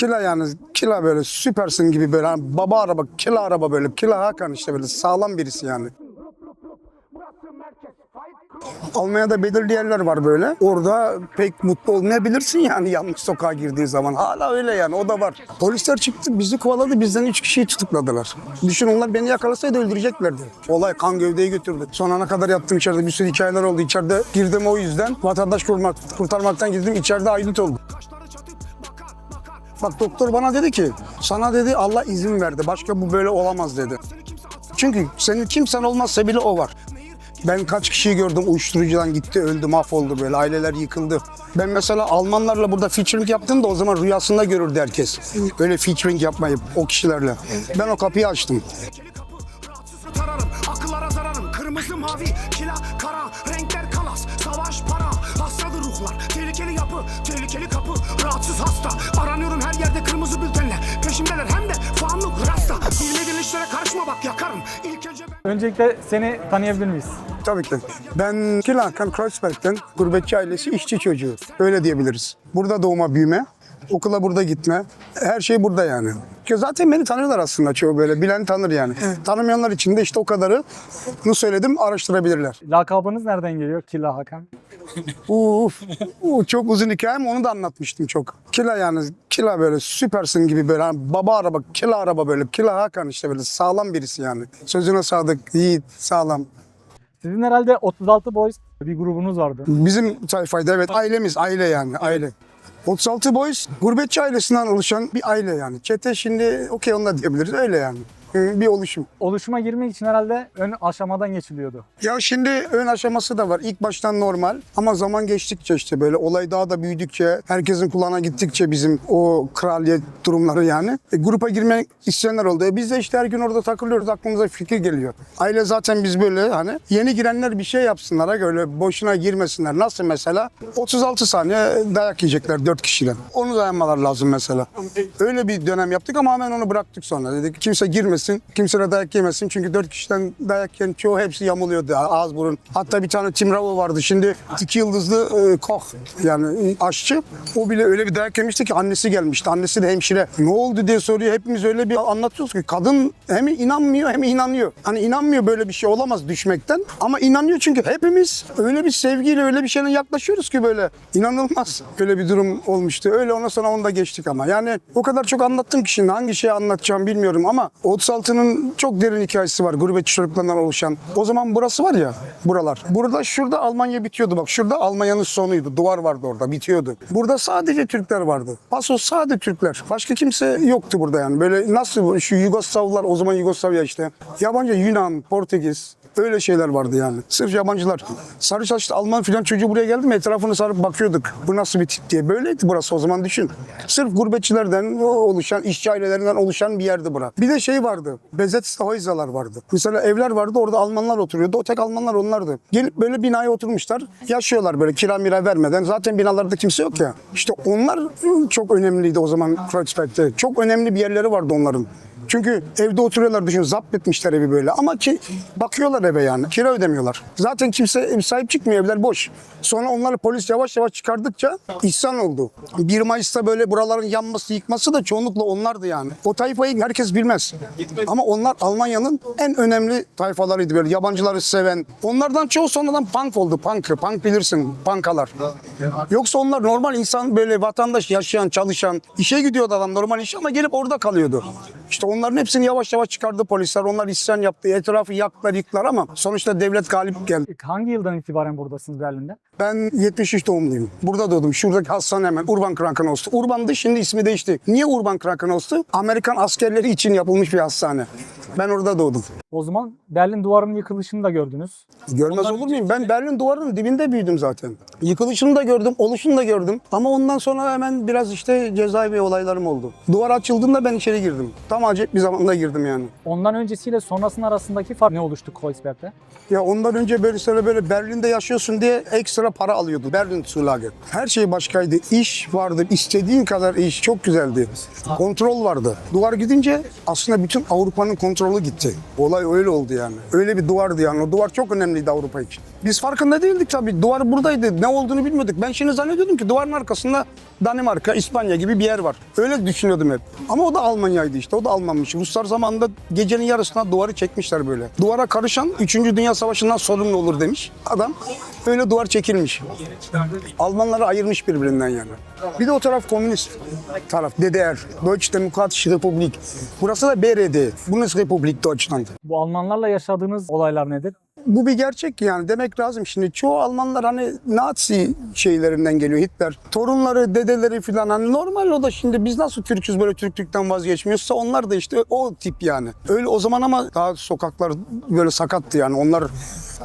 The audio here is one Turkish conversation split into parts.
Kila yani kila böyle süpersin gibi böyle hani baba araba kila araba böyle kila Hakan işte böyle sağlam birisi yani. Almanya'da belirli yerler var böyle. Orada pek mutlu olmayabilirsin yani yanlış sokağa girdiği zaman. Hala öyle yani o da var. Polisler çıktı bizi kovaladı bizden üç kişiyi tutukladılar. Düşün onlar beni yakalasaydı öldüreceklerdi. Olay kan gövdeyi götürdü. Son ana kadar yattım içeride bir sürü hikayeler oldu. İçeride girdim o yüzden vatandaş kurmak, kurtarmaktan girdim içeride aydut oldu. Bak doktor bana dedi ki sana dedi Allah izin verdi. Başka bu böyle olamaz dedi. Çünkü senin kimsen olmazsa bile o var. Ben kaç kişiyi gördüm uyuşturucudan gitti öldü mahvoldu böyle aileler yıkıldı. Ben mesela Almanlarla burada featuring yaptım da o zaman rüyasında görürdü herkes. Böyle featuring yapmayı o kişilerle. Ben o kapıyı açtım. Kırmızı mavi, kila, kara Renkler kalas, savaş para Hastadır ruhlar, tehlikeli yapı Tehlikeli kapı, rahatsız hasta Aranıyorum yerde kırmızı bültenle Peşimdeler hem de fanlık rasta Bilmediğin işlere karışma bak yakarım İlk önce ben Öncelikle seni tanıyabilir miyiz? Tabii ki. Ben Kilakan Kreuzberg'den gurbetçi ailesi işçi çocuğu. Öyle diyebiliriz. Burada doğma büyüme. Okula burada gitme. Her şey burada yani. Ki zaten beni tanıyorlar aslında çoğu böyle. Bilen tanır yani. Tanımayanlar için de işte o kadarı bunu söyledim araştırabilirler. Lakabınız nereden geliyor? Killa Hakan. Uf, uf, çok uzun hikayem onu da anlatmıştım çok. Kila yani kila böyle süpersin gibi böyle hani baba araba kila araba böyle kila Hakan işte böyle sağlam birisi yani. Sözüne sadık, yiğit, sağlam. Sizin herhalde 36 Boys bir grubunuz vardı. Bizim sayfayda evet ailemiz aile yani aile. 36 Boys gurbetçi ailesinden oluşan bir aile yani. Çete şimdi okey onunla diyebiliriz öyle yani. Bir oluşum. Oluşuma girmek için herhalde ön aşamadan geçiliyordu. Ya şimdi ön aşaması da var. İlk baştan normal ama zaman geçtikçe işte böyle olay daha da büyüdükçe, herkesin kulağına gittikçe bizim o kraliyet durumları yani. E, grupa girmek isteyenler oldu. E, biz de işte her gün orada takılıyoruz. Aklımıza fikir geliyor. Aile zaten biz böyle hani yeni girenler bir şey yapsınlar. Öyle boşuna girmesinler. Nasıl mesela? 36 saniye dayak yiyecekler 4 kişiden. Onu dayanmalar lazım mesela. Öyle bir dönem yaptık ama hemen onu bıraktık sonra. Dedik kimse girmesin, kimse de dayak yemesin. Çünkü 4 kişiden dayak yiyen çoğu hepsi yamuluyordu. Ağız burun. Hatta bir tane Tim Bravo vardı. Şimdi iki yıldızlı e, koch yani aşçı. O bile öyle bir dayak yemişti ki annesi gelmişti. Annesi de hemşire. Ne oldu diye soruyor. Hepimiz öyle bir anlatıyoruz ki kadın hem inanmıyor hem inanıyor. Hani inanmıyor böyle bir şey olamaz düşmekten. Ama inanıyor çünkü hepimiz öyle bir sevgiyle öyle bir şeyle yaklaşıyoruz ki böyle. inanılmaz. Öyle bir durum olmuştu. Öyle ondan sonra onu da geçtik ama. Yani o kadar çok anlattım ki şimdi hangi şeyi anlatacağım bilmiyorum ama 36'nın çok derin hikayesi var. Gurbetçi çocuklarından oluşan. O zaman burası var ya buralar. Burada şurada Almanya bitiyordu bak. Şurada Almanya'nın sonuydu. Duvar vardı orada bitiyordu. Burada sadece Türkler vardı. Paso sade Türkler. Başka kimse yoktu burada yani. Böyle nasıl şu Yugoslavlar o zaman Yugoslavya işte. Yabancı Yunan, Portekiz, Öyle şeyler vardı yani. Sırf yabancılar. Sarı saçlı Alman filan çocuğu buraya geldi mi etrafını sarıp bakıyorduk. Bu nasıl bir tip diye. Böyleydi burası o zaman düşün. Sırf gurbetçilerden oluşan, işçi ailelerinden oluşan bir yerdi bura. Bir de şey vardı. Bezetshäuser'lar vardı. Mesela evler vardı orada Almanlar oturuyordu. O tek Almanlar onlardı. Gelip böyle binaya oturmuşlar. Yaşıyorlar böyle kira mira vermeden. Zaten binalarda kimse yok ya. İşte onlar çok önemliydi o zaman Kreuzberg'de. Çok önemli bir yerleri vardı onların. Çünkü evde oturuyorlar düşün zapt etmişler evi böyle ama ki bakıyorlar eve yani kira ödemiyorlar. Zaten kimse ev sahip çıkmıyor evler boş. Sonra onları polis yavaş yavaş çıkardıkça ihsan oldu. 1 Mayıs'ta böyle buraların yanması yıkması da çoğunlukla onlardı yani. O tayfayı herkes bilmez. Ama onlar Almanya'nın en önemli tayfalarıydı böyle yabancıları seven. Onlardan çoğu sonradan punk oldu punk. Punk bilirsin punkalar. Yoksa onlar normal insan böyle vatandaş yaşayan çalışan işe gidiyordu adam normal iş ama gelip orada kalıyordu. İşte onların hepsini yavaş yavaş çıkardı polisler. Onlar isyan yaptı. Etrafı yaktılar yıktılar ama sonuçta devlet galip geldi. Hangi yıldan itibaren buradasınız Berlin'de? Ben 73 doğumluyum. Burada doğdum. Şuradaki hastane hemen. Urban Krankenhaus'tu. Urban'dı şimdi ismi değişti. Niye Urban Krankenhaus'tu? Amerikan askerleri için yapılmış bir hastane. Ben orada doğdum. O zaman Berlin duvarının yıkılışını da gördünüz. Görmez olur muyum? Ben Berlin duvarının dibinde büyüdüm zaten. Yıkılışını da gördüm, oluşunu da gördüm. Ama ondan sonra hemen biraz işte cezaevi olaylarım oldu. Duvar açıldığında ben içeri girdim. Tam acayip bir zamanda girdim yani. Ondan öncesiyle sonrasının arasındaki fark ne oluştu Kreuzberg'de? Ya ondan önce böyle böyle Berlin'de yaşıyorsun diye ekstra lira para alıyordu Berlin Zulage. Her şey başkaydı. İş vardı. istediğin kadar iş. Çok güzeldi. Kontrol vardı. Duvar gidince aslında bütün Avrupa'nın kontrolü gitti. Olay öyle oldu yani. Öyle bir duvardı yani. O duvar çok önemliydi Avrupa için. Biz farkında değildik tabii. Duvar buradaydı. Ne olduğunu bilmiyorduk. Ben şimdi zannediyordum ki duvarın arkasında Danimarka, İspanya gibi bir yer var. Öyle düşünüyordum hep. Ama o da Almanya'ydı işte. O da Almanmış. Ruslar zamanında gecenin yarısına duvarı çekmişler böyle. Duvara karışan 3. Dünya Savaşı'ndan sorumlu olur demiş adam. Öyle duvar çekilmiş. Almanları ayırmış birbirinden yani. Bir de o taraf komünist taraf. DDR. Deutsche Demokratische Republik. Burası da BRD. Bundesrepublik Deutschland. Bu Almanlarla yaşadığınız olaylar nedir? Bu bir gerçek yani demek lazım. Şimdi çoğu Almanlar hani Nazi şeylerinden geliyor Hitler. Torunları, dedeleri falan hani normal o da şimdi biz nasıl Türk'üz böyle Türklükten vazgeçmiyorsa onlar da işte o tip yani. Öyle o zaman ama daha sokaklar böyle sakattı yani onlar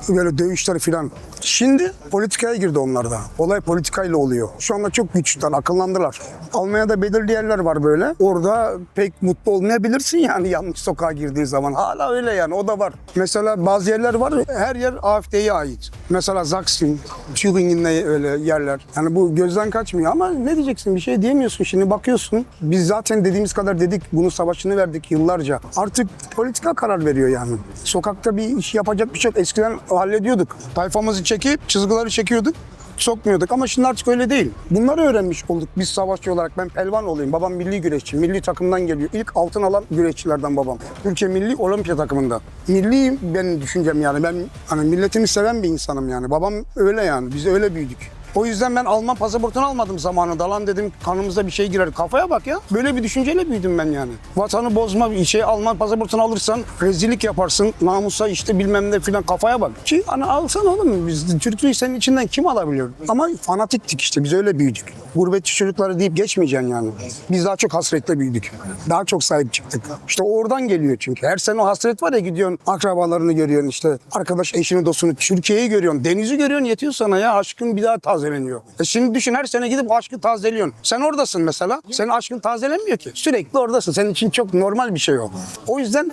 böyle dövüşler falan. Şimdi politikaya girdi onlar da. Olay politikayla oluyor. Şu anda çok güçlüler, akıllandılar. Almanya'da belirli yerler var böyle. Orada pek mutlu olmayabilirsin yani yanlış sokağa girdiğin zaman. Hala öyle yani o da var. Mesela bazı yerler var her yer AFD'ye ait. Mesela Sachsen, Thüringen'de öyle yerler. Yani bu gözden kaçmıyor ama ne diyeceksin bir şey diyemiyorsun. Şimdi bakıyorsun biz zaten dediğimiz kadar dedik bunun savaşını verdik yıllarca. Artık politika karar veriyor yani. Sokakta bir iş yapacak bir şey yok. Eskiden hallediyorduk. Tayfamızı çekip çizgileri çekiyorduk sokmuyorduk ama şimdi artık öyle değil. Bunları öğrenmiş olduk biz savaşçı olarak. Ben pelvan olayım. Babam milli güreşçi. Milli takımdan geliyor. İlk altın alan güreşçilerden babam. Türkiye milli olimpiya takımında. Milli benim düşüncem yani. Ben hani milletimi seven bir insanım yani. Babam öyle yani. Biz öyle büyüdük. O yüzden ben Alman pasaportunu almadım zamanında. Lan dedim kanımıza bir şey girer. Kafaya bak ya. Böyle bir düşünceyle büyüdüm ben yani. Vatanı bozma bir şey Alman pasaportunu alırsan rezillik yaparsın. Namusa işte bilmem ne filan kafaya bak. Ki hani alsan oğlum biz Türklüğü senin içinden kim alabiliyor? Ama fanatiktik işte biz öyle büyüdük. Gurbetçi çocukları deyip geçmeyeceksin yani. Biz daha çok hasretle büyüdük. Daha çok sahip çıktık. İşte oradan geliyor çünkü. Her sene o hasret var ya gidiyorsun akrabalarını görüyorsun işte arkadaş eşini dostunu Türkiye'yi görüyorsun. Denizi görüyorsun yetiyor sana ya aşkın bir daha tazeleniyor. E şimdi düşün her sene gidip aşkı tazeliyorsun. Sen oradasın mesela. Senin aşkın tazelenmiyor ki. Sürekli oradasın. Senin için çok normal bir şey o. O yüzden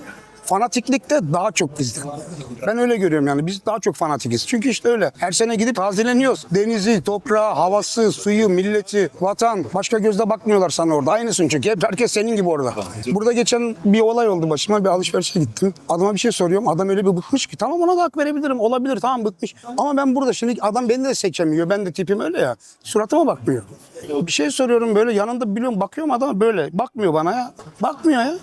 fanatiklik de daha çok bizde. Ben öyle görüyorum yani biz daha çok fanatikiz. Çünkü işte öyle. Her sene gidip tazeleniyoruz. Denizi, toprağı, havası, suyu, milleti, vatan. Başka gözle bakmıyorlar sana orada. Aynısın çünkü. Hep herkes senin gibi orada. Burada geçen bir olay oldu başıma. Bir alışverişe gittim. Adama bir şey soruyorum. Adam öyle bir bıkmış ki. Tamam ona da hak verebilirim. Olabilir tamam bıkmış. Ama ben burada şimdi adam beni de seçemiyor. Ben de tipim öyle ya. Suratıma bakmıyor. Bir şey soruyorum böyle yanında biliyorum bakıyorum adam böyle bakmıyor bana ya. Bakmıyor ya.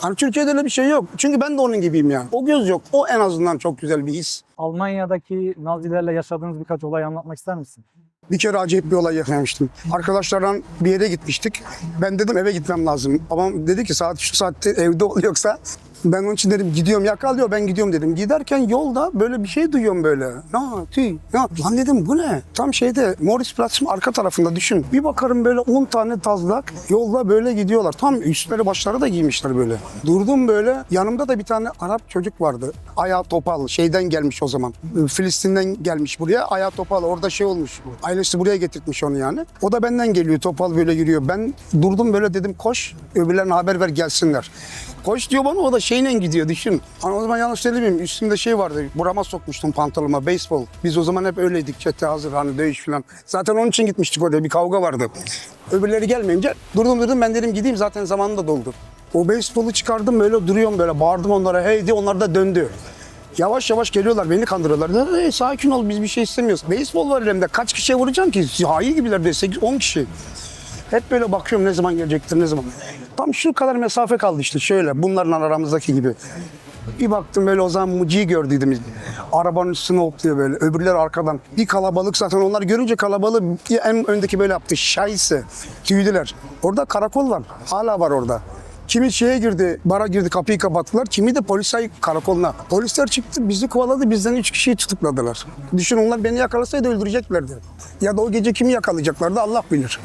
Hani Türkiye'de öyle bir şey yok. Çünkü ben de onun gibiyim yani. O göz yok. O en azından çok güzel bir his. Almanya'daki Nazilerle yaşadığınız birkaç olay anlatmak ister misin? Bir kere acayip bir olay yaşamıştım. Arkadaşlarla bir yere gitmiştik. Ben dedim eve gitmem lazım. Babam dedi ki saat şu saatte evde ol yoksa ben onun için dedim gidiyorum yakalıyor ben gidiyorum dedim. Giderken yolda böyle bir şey duyuyorum böyle. Na tüy na. Lan dedim bu ne? Tam şeyde Moritzplatz'ın arka tarafında düşün. Bir bakarım böyle 10 tane tazlak yolda böyle gidiyorlar. Tam üstleri başları da giymişler böyle. Durdum böyle. Yanımda da bir tane Arap çocuk vardı. Ayağı topal şeyden gelmiş o zaman. Filistin'den gelmiş buraya. Ayağı topal orada şey olmuş. Ailesi buraya getirtmiş onu yani. O da benden geliyor topal böyle yürüyor. Ben durdum böyle dedim koş öbürlerine haber ver gelsinler. Koş diyor bana o da şeyle gidiyor düşün. Hani o zaman yanlış söylemeyeyim üstümde şey vardı burama sokmuştum pantolonuma beyzbol. Biz o zaman hep öyleydik çete hazır hani dövüş falan. Zaten onun için gitmiştik oraya bir kavga vardı. Öbürleri gelmeyince durdum durdum ben dedim gideyim zaten zamanında doldu. O beyzbolu çıkardım böyle duruyorum böyle bağırdım onlara hey diye onlar da döndü. Yavaş yavaş geliyorlar beni kandırıyorlar. Hey, sakin ol biz bir şey istemiyoruz. Beyzbol var elimde kaç kişiye vuracağım ki? Hayi gibiler de 8-10 kişi. Hep böyle bakıyorum ne zaman gelecektir ne zaman. Tam şu kadar mesafe kaldı işte şöyle bunların aramızdaki gibi. Bir baktım böyle o zaman Muci'yi gördüydüm. Arabanın üstüne hopluyor böyle. Öbürler arkadan. Bir kalabalık zaten onlar görünce kalabalığı en öndeki böyle yaptı. Şahise. Tüydüler. Orada karakol var. Hala var orada. Kimi şeye girdi, bara girdi, kapıyı kapattılar. Kimi de polisay karakoluna. Polisler çıktı, bizi kovaladı, bizden üç kişiyi tutukladılar. Düşün onlar beni yakalasaydı öldüreceklerdi. Ya da o gece kimi yakalayacaklardı Allah bilir.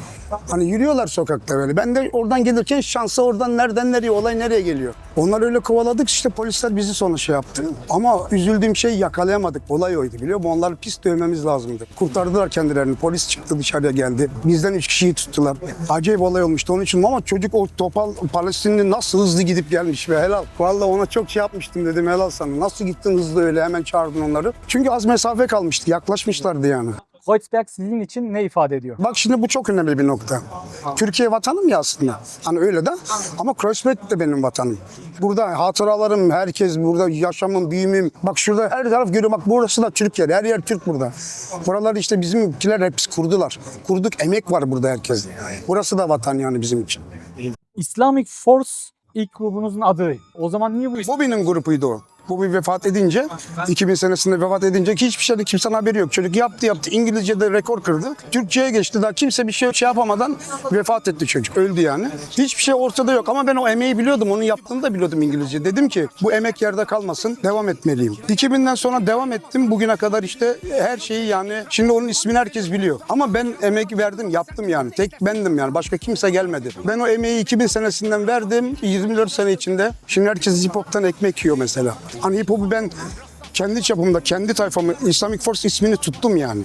Hani yürüyorlar sokakta böyle. Ben de oradan gelirken şansa oradan nereden nereye, olay nereye geliyor. Onlar öyle kovaladık işte polisler bizi sonra şey yaptı. Ama üzüldüğüm şey yakalayamadık. Olay oydu biliyor musun? Onları pis dövmemiz lazımdı. Kurtardılar kendilerini. Polis çıktı dışarıya geldi. Bizden üç kişiyi tuttular. Acayip olay olmuştu onun için ama çocuk o topal Palestinli nasıl hızlı gidip gelmiş be helal. Vallahi ona çok şey yapmıştım dedim helal sana. Nasıl gittin hızlı öyle hemen çağırdın onları. Çünkü az mesafe kalmıştı. Yaklaşmışlardı yani. Kreuzberg sizin için ne ifade ediyor? Bak şimdi bu çok önemli bir nokta. Türkiye vatanım ya aslında. Hani öyle de ama Kreuzberg de benim vatanım. Burada hatıralarım, herkes burada yaşamım, büyümüm. Bak şurada her taraf görüyorum. Bak burası da Türk yeri. Her yer Türk burada. Buralar işte bizimkiler hepsi kurdular. Kurduk, emek var burada herkes. Burası da vatan yani bizim için. Islamic Force ilk grubunuzun adı. O zaman niye bu? Bobby'nin grubuydu o. Bobby vefat edince, 2000 senesinde vefat edince hiçbir şeyde kimsenin haberi yok. Çocuk yaptı yaptı. İngilizce'de rekor kırdı. Türkçe'ye geçti. Daha kimse bir şey, şey yapamadan vefat etti çocuk. Öldü yani. Hiçbir şey ortada yok ama ben o emeği biliyordum. Onun yaptığını da biliyordum İngilizce. Dedim ki bu emek yerde kalmasın. Devam etmeliyim. 2000'den sonra devam ettim. Bugüne kadar işte her şeyi yani. Şimdi onun ismini herkes biliyor. Ama ben emek verdim, yaptım yani. Tek bendim yani. Başka kimse gelmedi. Ben o emeği 2000 senesinden verdim. 24 sene içinde. Şimdi herkes hip hop'tan ekmek yiyor mesela. Hani hip hop'u ben kendi çapımda, kendi tayfamı Islamic Force ismini tuttum yani.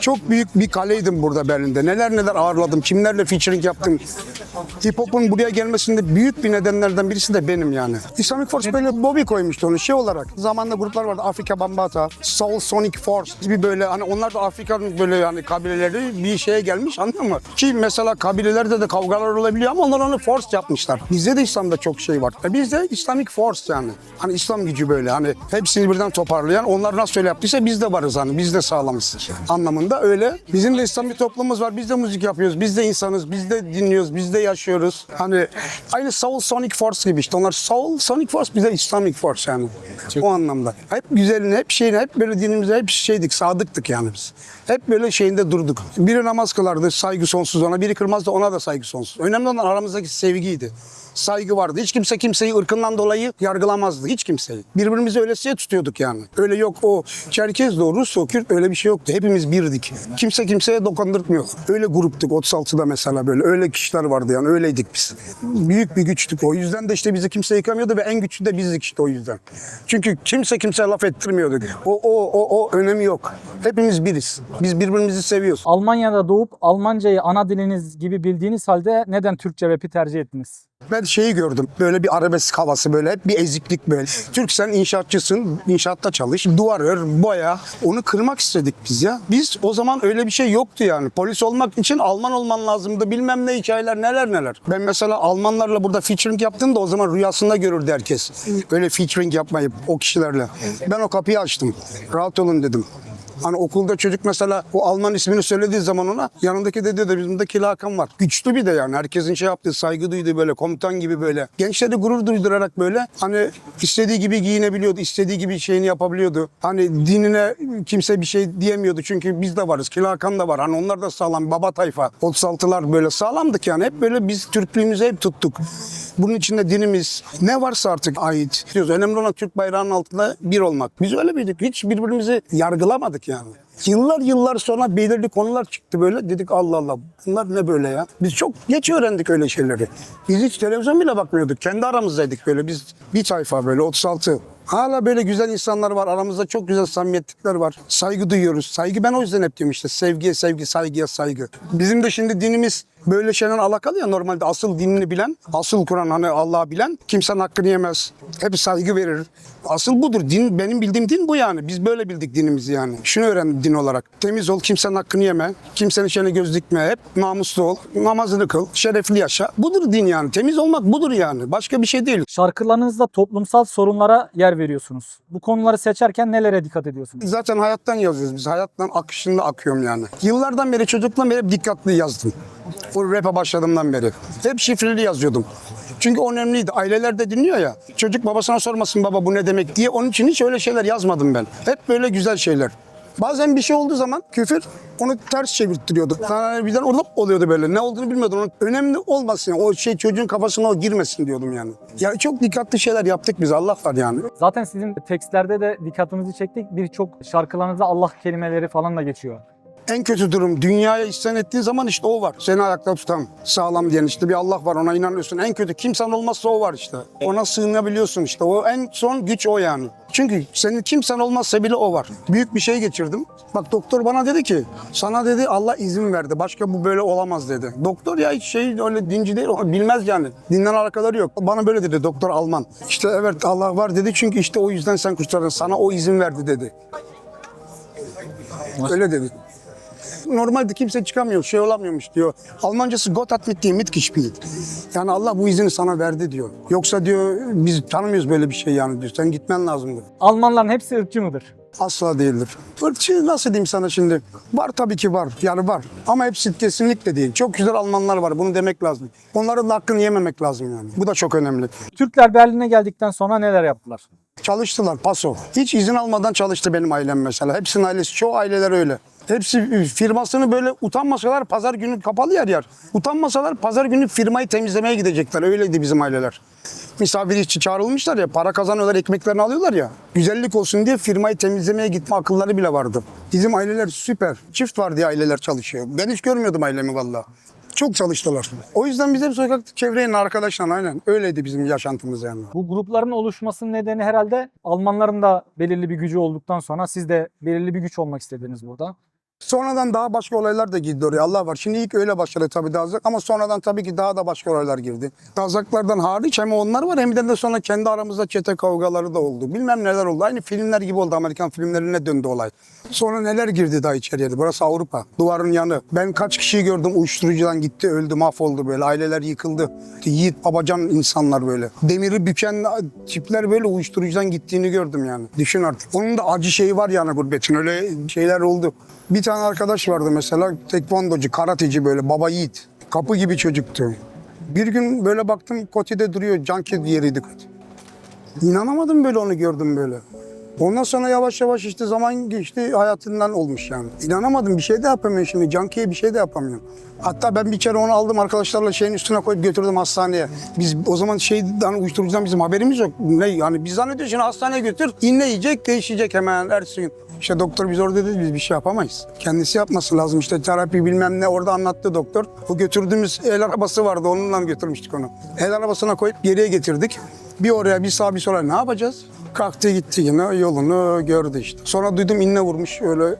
Çok büyük bir kaleydim burada Berlin'de. Neler neler ağırladım, kimlerle featuring yaptım. Hip hop'un buraya gelmesinde büyük bir nedenlerden birisi de benim yani. Islamic Force böyle Bobby koymuştu onu şey olarak. Zamanında gruplar vardı Afrika Bambata, Soul Sonic Force gibi böyle hani onlar da Afrika'nın böyle yani kabileleri bir şeye gelmiş anladın mı? Ki mesela kabilelerde de kavgalar olabiliyor ama onlar onu Force yapmışlar. Bizde de İslam'da çok şey var. E bizde Islamic Force yani. Hani İslam gücü böyle hani hepsini birden toparlayan onlar nasıl öyle yaptıysa biz de varız hani biz de sağlamız anlamında öyle. Bizim de İslam bir toplumumuz var. Biz de müzik yapıyoruz. Biz de insanız. Biz de dinliyoruz. Biz de yaşıyoruz. Hani aynı Soul Sonic Force gibi işte. Onlar Soul Sonic Force bize Islamic Force yani. O anlamda. Hep güzelin, hep şeyin, hep böyle dinimize hep şeydik, sadıktık yani biz. Hep böyle şeyinde durduk. Biri namaz kılardı, saygı sonsuz ona. Biri kırmazdı, ona da saygı sonsuz. Önemli olan aramızdaki sevgiydi. Saygı vardı. Hiç kimse kimseyi ırkından dolayı yargılamazdı. Hiç kimseyi. Birbirimizi öylesiye tutuyorduk yani. Öyle yok o Çerkez de o Rus o Kürt öyle bir şey yoktu. Hepimiz birdik. Kimse kimseye dokandırtmıyor. Öyle gruptuk 36'da mesela böyle. Öyle kişiler vardı yani öyleydik biz. Büyük bir güçtük. O yüzden de işte bizi kimse yıkamıyordu ve en güçlü de bizdik işte o yüzden. Çünkü kimse kimseye laf ettirmiyorduk. O, o, o, o önemi yok. Hepimiz biriz. Biz birbirimizi seviyoruz. Almanya'da doğup Almancayı ana diliniz gibi bildiğiniz halde neden Türkçe rap'i tercih ettiniz? Ben şeyi gördüm. Böyle bir arabesk havası böyle bir eziklik böyle. Türk sen inşaatçısın. inşaatta çalış. Duvar ör, boya. Onu kırmak istedik biz ya. Biz o zaman öyle bir şey yoktu yani. Polis olmak için Alman olman lazımdı. Bilmem ne hikayeler neler neler. Ben mesela Almanlarla burada featuring yaptım da o zaman rüyasında görürdü herkes. Öyle featuring yapmayıp o kişilerle. Ben o kapıyı açtım. Rahat olun dedim. Hani okulda çocuk mesela o Alman ismini söylediği zaman ona yanındaki de diyor da bizim de Hakan var. Güçlü bir de yani herkesin şey yaptığı saygı duyduğu böyle komutan gibi böyle. Gençleri gurur duydurarak böyle hani istediği gibi giyinebiliyordu. istediği gibi şeyini yapabiliyordu. Hani dinine kimse bir şey diyemiyordu çünkü biz de varız. Hakan da var. Hani onlar da sağlam baba tayfa. 36'lar böyle sağlamdık yani. Hep böyle biz Türklüğümüzü hep tuttuk. Bunun içinde dinimiz ne varsa artık ait. Diyoruz. Önemli olan Türk bayrağının altında bir olmak. Biz öyle miydik? Hiç birbirimizi yargılamadık yani. Yıllar yıllar sonra belirli konular çıktı böyle. Dedik Allah Allah bunlar ne böyle ya? Biz çok geç öğrendik öyle şeyleri. Biz hiç televizyon bile bakmıyorduk. Kendi aramızdaydık böyle. Biz bir tayfa böyle 36. Hala böyle güzel insanlar var. Aramızda çok güzel samimiyetlikler var. Saygı duyuyoruz. Saygı ben o yüzden hep diyorum işte. Sevgiye sevgi, saygıya saygı. Bizim de şimdi dinimiz böyle şeyden alakalı ya normalde asıl dinini bilen, asıl Kur'an hani Allah'ı bilen kimsenin hakkını yemez. Hep saygı verir. Asıl budur. Din benim bildiğim din bu yani. Biz böyle bildik dinimizi yani. Şunu öğrendim din olarak. Temiz ol, kimsenin hakkını yeme. Kimsenin şeyine göz dikme. Hep namuslu ol. Namazını kıl. Şerefli yaşa. Budur din yani. Temiz olmak budur yani. Başka bir şey değil. Şarkılarınızda toplumsal sorunlara yer veriyorsunuz. Bu konuları seçerken nelere dikkat ediyorsunuz? Zaten hayattan yazıyoruz biz. Hayattan akışında akıyorum yani. Yıllardan beri çocukluğumdan beri dikkatli yazdım. Bu rap'e başladığımdan beri. Hep şifreli yazıyordum. Çünkü önemliydi. Aileler de dinliyor ya. Çocuk babasına sormasın baba bu ne demek diye. Onun için hiç öyle şeyler yazmadım ben. Hep böyle güzel şeyler. Bazen bir şey olduğu zaman küfür onu ters çevirttiriyordu. Yani birden olup oluyordu böyle. Ne olduğunu bilmiyordum. Onun önemli olmasın. O şey çocuğun kafasına o girmesin diyordum yani. Ya çok dikkatli şeyler yaptık biz. Allah var yani. Zaten sizin tekstlerde de dikkatimizi çektik. Birçok şarkılarınızda Allah kelimeleri falan da geçiyor. En kötü durum dünyaya isyan ettiğin zaman işte o var. Seni ayakta tutan, sağlam diyen işte bir Allah var ona inanıyorsun. En kötü kimsen olmazsa o var işte. Ona sığınabiliyorsun işte. O en son güç o yani. Çünkü senin kimsen olmazsa bile o var. Büyük bir şey geçirdim. Bak doktor bana dedi ki sana dedi Allah izin verdi. Başka bu böyle olamaz dedi. Doktor ya hiç şey öyle dinci değil. o Bilmez yani. Dinden alakaları yok. Bana böyle dedi doktor Alman. İşte evet Allah var dedi çünkü işte o yüzden sen kurtardın. Sana o izin verdi dedi. Öyle dedi. Normalde kimse çıkamıyor, şey olamıyormuş diyor. Almancası Gott hat mit dir mitgespielt. Yani Allah bu izini sana verdi diyor. Yoksa diyor biz tanımıyoruz böyle bir şey yani diyor. Sen gitmen lazım diyor. Almanların hepsi ırkçı mıdır? Asla değildir. Irkçı nasıl diyeyim sana şimdi? Var tabii ki var. Yani var. Ama hepsi kesinlikle değil. Çok güzel Almanlar var. Bunu demek lazım. Onların da hakkını yememek lazım yani. Bu da çok önemli. Türkler Berlin'e geldikten sonra neler yaptılar? Çalıştılar paso. Hiç izin almadan çalıştı benim ailem mesela. Hepsinin ailesi, çoğu aileler öyle. Hepsi firmasını böyle utanmasalar pazar günü kapalı yer yer. Utanmasalar pazar günü firmayı temizlemeye gidecekler. Öyleydi bizim aileler. Misafir işçi çağrılmışlar ya para kazanıyorlar ekmeklerini alıyorlar ya. Güzellik olsun diye firmayı temizlemeye gitme akılları bile vardı. Bizim aileler süper. Çift var diye aileler çalışıyor. Ben hiç görmüyordum ailemi valla. Çok çalıştılar. O yüzden biz hep sokakta çevrenin arkadaşlar aynen. Öyleydi bizim yaşantımız yani. Bu grupların oluşmasının nedeni herhalde Almanların da belirli bir gücü olduktan sonra siz de belirli bir güç olmak istediniz burada. Sonradan daha başka olaylar da girdi oraya. Allah var. Şimdi ilk öyle başladı tabii Dazak ama sonradan tabii ki daha da başka olaylar girdi. Dazaklardan hariç hem onlar var hem de sonra kendi aramızda çete kavgaları da oldu. Bilmem neler oldu. Aynı filmler gibi oldu. Amerikan filmlerine döndü olay. Sonra neler girdi daha içeriye. Burası Avrupa. Duvarın yanı. Ben kaç kişiyi gördüm uyuşturucudan gitti öldü mahvoldu böyle. Aileler yıkıldı. Yiğit babacan insanlar böyle. Demiri büken tipler böyle uyuşturucudan gittiğini gördüm yani. Düşün artık. Onun da acı şeyi var yani gurbetin. Öyle şeyler oldu. Bir tane arkadaş vardı mesela tekvandocu, karateci böyle baba yiğit. Kapı gibi çocuktu. Bir gün böyle baktım Koti'de duruyor. Canki yeriydi Koti. İnanamadım böyle onu gördüm böyle. Ondan sonra yavaş yavaş işte zaman geçti hayatından olmuş yani. İnanamadım bir şey de yapamıyorum şimdi. Canki'ye bir şey de yapamıyorum. Hatta ben bir kere onu aldım arkadaşlarla şeyin üstüne koyup götürdüm hastaneye. Biz o zaman şeyden uyuşturucudan bizim haberimiz yok. Ne yani biz zannediyoruz şimdi hastaneye götür. İnne yiyecek değişecek hemen ertesi gün. İşte doktor biz orada dedi biz bir şey yapamayız. Kendisi yapması lazım işte terapi bilmem ne orada anlattı doktor. O götürdüğümüz el arabası vardı onunla götürmüştük onu. El arabasına koyup geriye getirdik. Bir oraya bir sağa bir sola ne yapacağız? Kalktı gitti yine yolunu gördü işte. Sonra duydum inne vurmuş öyle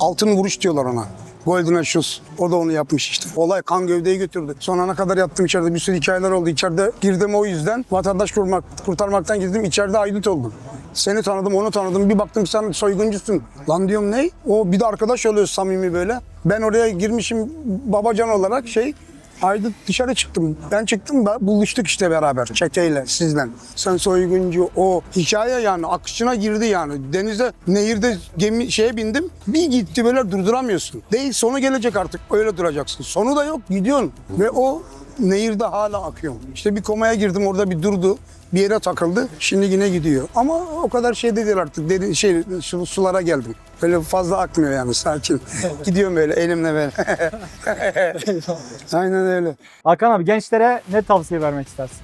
altın vuruş diyorlar ona. Golden Shoes. O da onu yapmış işte. Olay kan gövdeyi götürdü. Sonra ne kadar yattım içeride bir sürü hikayeler oldu. İçeride girdim o yüzden. Vatandaş kurmak, kurtarmaktan girdim. içeride aydut oldum. Seni tanıdım, onu tanıdım. Bir baktım sen soyguncusun. Lan diyorum ne? O bir de arkadaş oluyor samimi böyle. Ben oraya girmişim babacan olarak şey Aydın dışarı çıktım. Ben çıktım da buluştuk işte beraber çeteyle sizden. Sen soyguncu o hikaye yani akışına girdi yani. Denize nehirde gemi şeye bindim. Bir gitti böyle durduramıyorsun. Değil sonu gelecek artık öyle duracaksın. Sonu da yok gidiyorsun. Ve o nehirde hala akıyor. İşte bir komaya girdim orada bir durdu. Bir yere takıldı. Şimdi yine gidiyor. Ama o kadar şey de değil artık. Derin, şey, şu sulara geldim. Böyle fazla akmıyor yani sakin. Gidiyorum böyle elimle böyle. Aynen öyle. Hakan abi gençlere ne tavsiye vermek istersin?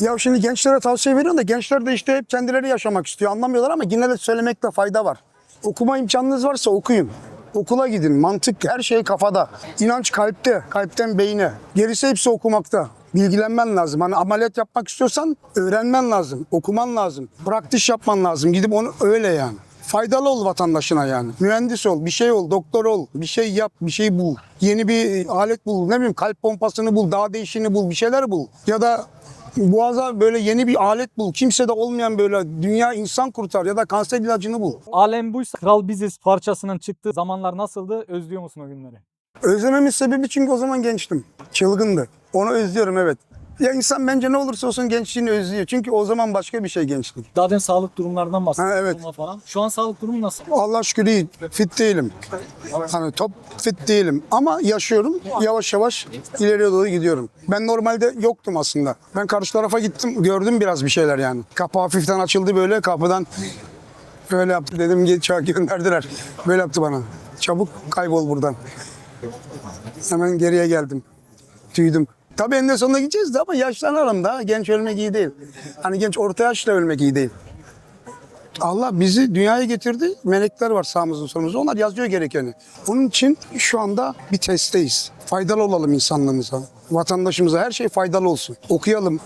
Ya şimdi gençlere tavsiye veriyorum da gençler de işte hep kendileri yaşamak istiyor. Anlamıyorlar ama yine de söylemekte fayda var. Okuma imkanınız varsa okuyun. Okula gidin. Mantık her şey kafada. İnanç kalpte. Kalpten beyne. Gerisi hepsi okumakta. Bilgilenmen lazım. Hani ameliyat yapmak istiyorsan öğrenmen lazım. Okuman lazım. Praktis yapman lazım. Gidip onu öyle yani. Faydalı ol vatandaşına yani. Mühendis ol, bir şey ol, doktor ol, bir şey yap, bir şey bul. Yeni bir alet bul, ne bileyim kalp pompasını bul, daha değişini bul, bir şeyler bul. Ya da boğaza böyle yeni bir alet bul. Kimse de olmayan böyle dünya insan kurtar ya da kanser ilacını bul. Alem buysa Kral Biziz parçasının çıktığı zamanlar nasıldı? Özlüyor musun o günleri? Özlememin sebebi çünkü o zaman gençtim. Çılgındı. Onu özlüyorum evet. Ya insan bence ne olursa olsun gençliğini özlüyor. Çünkü o zaman başka bir şey gençlik. Zaten sağlık durumlarından bahsettik. Ha, evet. Falan. Şu an sağlık durumu nasıl? Allah şükür iyi. Fit değilim. Hani top fit değilim. Ama yaşıyorum. Yavaş yavaş ileriye doğru gidiyorum. Ben normalde yoktum aslında. Ben karşı tarafa gittim. Gördüm biraz bir şeyler yani. Kapı hafiften açıldı böyle kapıdan. Böyle yaptı dedim geç gönderdiler. Böyle yaptı bana. Çabuk kaybol buradan. Hemen geriye geldim. Tüydüm. Tabii eninde sonunda gideceğiz de ama yaşlanalım da. Genç ölmek iyi değil. Hani genç orta yaşta ölmek iyi değil. Allah bizi dünyaya getirdi. Melekler var sağımızda solumuzda. Onlar yazıyor gerekeni. Onun için şu anda bir testteyiz. Faydalı olalım insanlığımıza, vatandaşımıza. Her şey faydalı olsun. Okuyalım,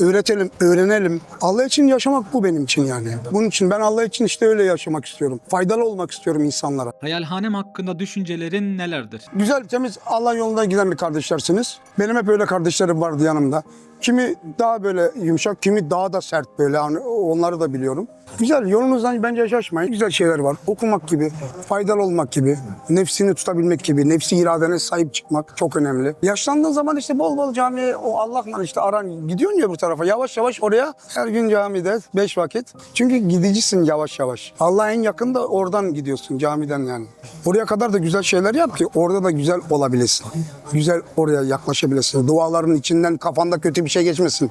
öğretelim, öğrenelim. Allah için yaşamak bu benim için yani. Bunun için ben Allah için işte öyle yaşamak istiyorum. Faydalı olmak istiyorum insanlara. Hayalhanem hakkında düşüncelerin nelerdir? Güzel, temiz Allah yolunda giden bir kardeşlersiniz. Benim hep öyle kardeşlerim vardı yanımda. Kimi daha böyle yumuşak, kimi daha da sert böyle. Hani onları da biliyorum. Güzel. Yolunuzdan bence şaşmayın. Güzel şeyler var. Okumak gibi, faydalı olmak gibi, nefsini tutabilmek gibi, nefsi iradene sahip çıkmak çok önemli. Yaşlandığın zaman işte bol bol camiye o Allah'la işte aran gidiyorsun ya bu tarafa. Yavaş yavaş oraya her gün camide beş vakit. Çünkü gidicisin yavaş yavaş. Allah'a en yakın da oradan gidiyorsun camiden yani. Oraya kadar da güzel şeyler yap ki orada da güzel olabilesin. Güzel oraya yaklaşabilesin. Duaların içinden kafanda kötü bir şey geçmesin.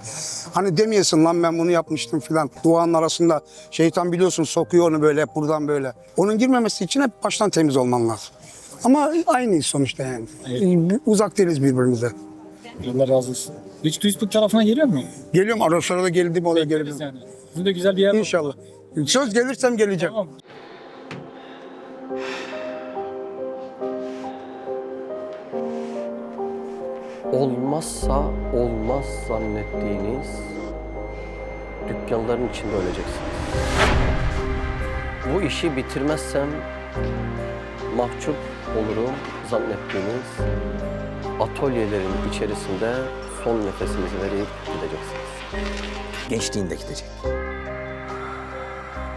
Hani demeyesin lan ben bunu yapmıştım filan. Duanın arasında şeytan biliyorsun sokuyor onu böyle hep buradan böyle. Onun girmemesi için hep baştan temiz olman lazım. Ama aynıyız sonuçta yani. Uzak değiliz birbirimize. Allah razı olsun. Hiç Duisburg tarafına geliyor mu? Geliyorum ara sıra da geldim oraya gelirim. Yani. Sizin de güzel bir yer var. İnşallah. Söz gelirsem geleceğim. Tamam. Olmazsa olmaz zannettiğiniz dükkanların içinde öleceksiniz. Bu işi bitirmezsem mahcup olurum zannettiğiniz atölyelerin içerisinde son nefesinizi verip gideceksiniz. Gençliğinde gidecek.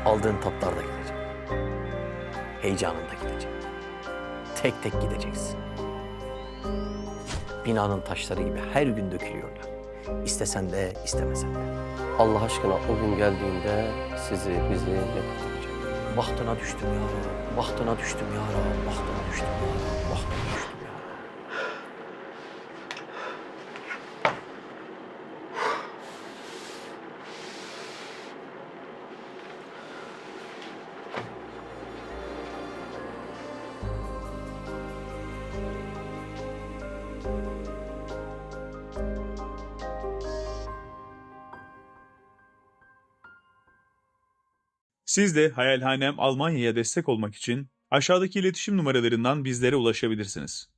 Aldığın tatlar da gidecek. Heyecanın da gidecek. Tek tek gideceksin. Binanın taşları gibi her gün dökülüyorlar. İstesen de istemesen de. Allah aşkına o gün geldiğinde sizi bizi ne kurtaracak? Bahtına düştüm ya Rab, bahtına düştüm ya Rab, bahtına düştüm ya Rab, bahtına düştüm Siz de Hayalhanem Almanya'ya destek olmak için aşağıdaki iletişim numaralarından bizlere ulaşabilirsiniz.